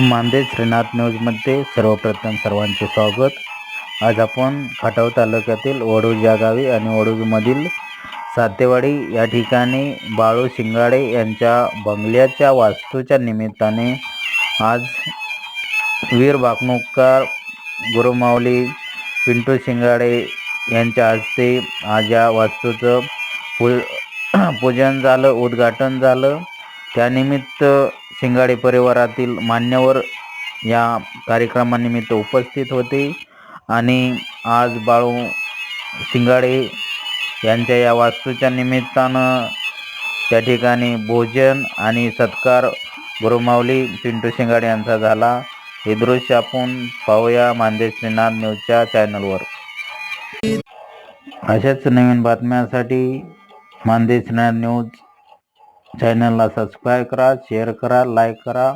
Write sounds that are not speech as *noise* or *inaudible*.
मांदे श्रीनाथ न्यूजमध्ये सर्वप्रथम सर्वांचे स्वागत. आज आपण खटाव तालुक्यातील वडूज या गावी आणि वडूजमधील सातेवाडी या ठिकाणी बाळू शिंगाडे यांच्या बंगल्याच्या वास्तूच्या निमित्ताने आज वीर भाकणूककार गुरुमाऊली पिंटू शिंगाडे यांच्या हस्ते आज या वास्तूचं पू *clears throat* पूजन झालं उद्घाटन झालं. त्यानिमित्त शिंगाडे परिवारातील मान्यवर या कार्यक्रमानिमित्त उपस्थित होते. आणि आज बाळू शिंगाडे यांच्या या वास्तूच्या निमित्तानं त्या ठिकाणी भोजन आणि सत्कार गुरुमावली पिंटू शिंगाडे यांचा झाला. हे दृश्य आपण पाहूया मांदे श्रीनाथ न्यूजच्या चॅनलवर. अशाच नवीन बातम्यांसाठी मांदे श्रीनाथ न्यूज चॅनलला सबस्क्राईब करा शेअर करा लाईक करा.